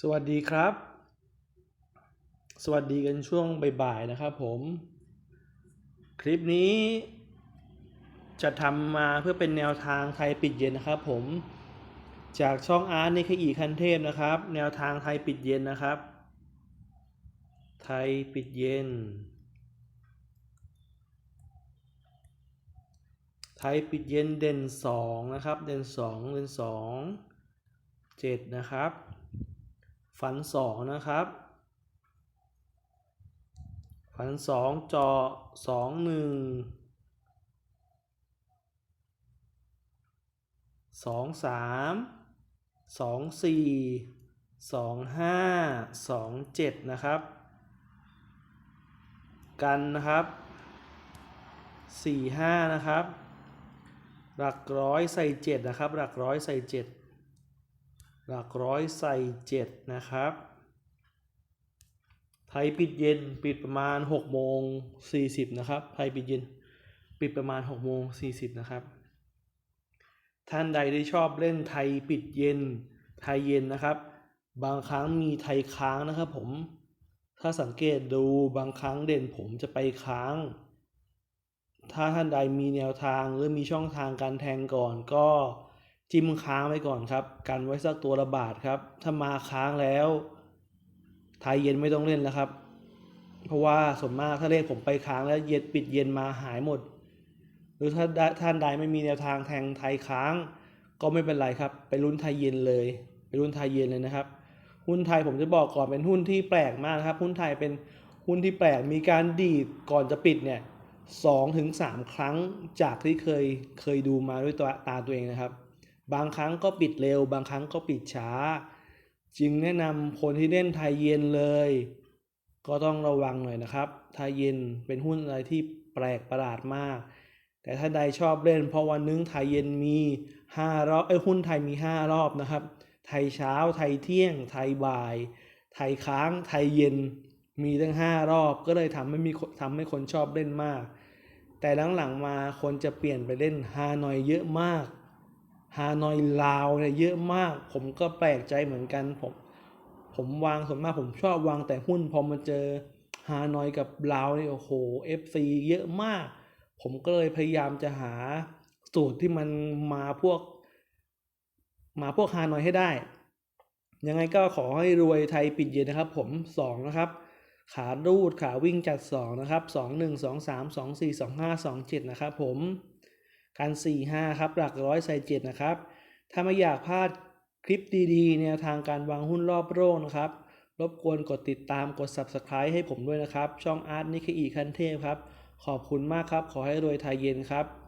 สวัสดีครับ สวัสดีกันช่วงบ่ายๆนะครับผม คลิปนี้จะทำมาเพื่อเป็นแนวทางไทยปิดเย็นนะครับผม จากช่องอาร์ตในขอีคันเทพนะครับ แนวทางไทยปิดเย็นนะครับ ไทยปิดเย็น ไทยปิดเย็นเด่นสองนะครับ เด่นสองเด่นสองเจ็ดนะครับ ฝันสองนะครับ ฝันสองจาะสองหนึ่งสองสามสองสี่สองห้าสองเจ็ดนะครับ กันนะครับสี่ห้านะครับ หลักร้อยใส่เจ็ดนะครับ หลักร้อยใส่เจ็ด หลักร้อยใส่เจ็ดนะครับ ไทยปิดเย็นปิดประมาณ6โมง40 นะครับ ไทยปิดเย็นปิดประมาณ6โมง40 นะครับ ท่านใดที่ชอบเล่นไทยปิดเย็น ไทยเย็นนะครับ บางครั้งมีไทยค้างนะครับผม ถ้าสังเกตดูบางครั้งเด่นผมจะไปค้าง ถ้าท่านใดมีแนวทางหรือมีช่องทางการแทงก่อนก็ จิ้มค้างไว้ก่อนครับกันไว้สักตัวละบาทครับ ถ้ามาค้างแล้วไทยเย็นไม่ต้องเล่นแล้วครับ เพราะว่าส่วนมากถ้าเลขผมไปค้างแล้วเย็นปิดเย็นมาหายหมด หรือถ้าท่านใดไม่มีแนวทางแทงไทยค้าง ก็ไม่เป็นไรครับ ไปลุ้นไทยเย็นเลย ไปลุ้นไทยเย็นเลยนะครับ หุ้นไทยผมจะบอกก่อนเป็นหุ้นที่แปลกมากครับ หุ้นไทยเป็นหุ้นที่แปลกมีการดีดก่อนจะปิดเนี่ยสองถึงสามครั้งจากที่เคยเคยดูมาด้วยตาตัวเองนะครับ บางครั้งก็ปิดเร็ว บางครั้งก็ปิดช้า จึงแนะนำคนที่เล่นไทยเย็นเลย ก็ต้องระวังหน่อยนะครับ ไทยเย็นเป็นหุ้นอะไรที่แปลกประหลาดมาก แต่ถ้าใดชอบเล่น เพราะวันนึงไทยเย็นมี5รอบเอ้หุ้นไทยมี 5 รอบนะครับ ไทยเช้า ไทยเที่ยง ไทยบ่าย ไทยค้าง ไทยเย็น มีทั้ง 5 รอบ ก็เลยทำให้มีทำให้คนชอบเล่นมาก แต่หลังๆมาคนจะเปลี่ยนไปเล่นฮานอยเยอะมาก ฮานอยลาวเนี่ยเยอะมาก ผมก็แปลกใจเหมือนกัน ผมผมวางส่วนมากผมชอบวางแต่หุ้นพอมาเจอฮานอยกับลาวเนี่ยโอ้โห FC เยอะมาก ผมก็เลยพยายามจะหาสูตรที่มันมาพวก มาพวกฮานอยให้ได้ ยังไงก็ขอให้รวยไทยปิดเย็นนะครับ ผมสองนะครับขารูดขาวิ่งจัดสองนะครับสองหนึ่งสองสามสองสี่สองห้าสองเจ็ดนะครับผม การสี่ห้าครับ หลักร้อยใส่เจ็ดนะครับ ถ้าไม่อยากพลาดคลิปดีๆ แนวทางการวางหุ้นรอบโลกนะครับ รบกวนกดติดตามกด Subscribe ให้ผมด้วยนะครับ ช่องอาร์ตนิคอีคันเทพครับ ขอบคุณมากครับ ขอให้รวยไทยเย็นครับ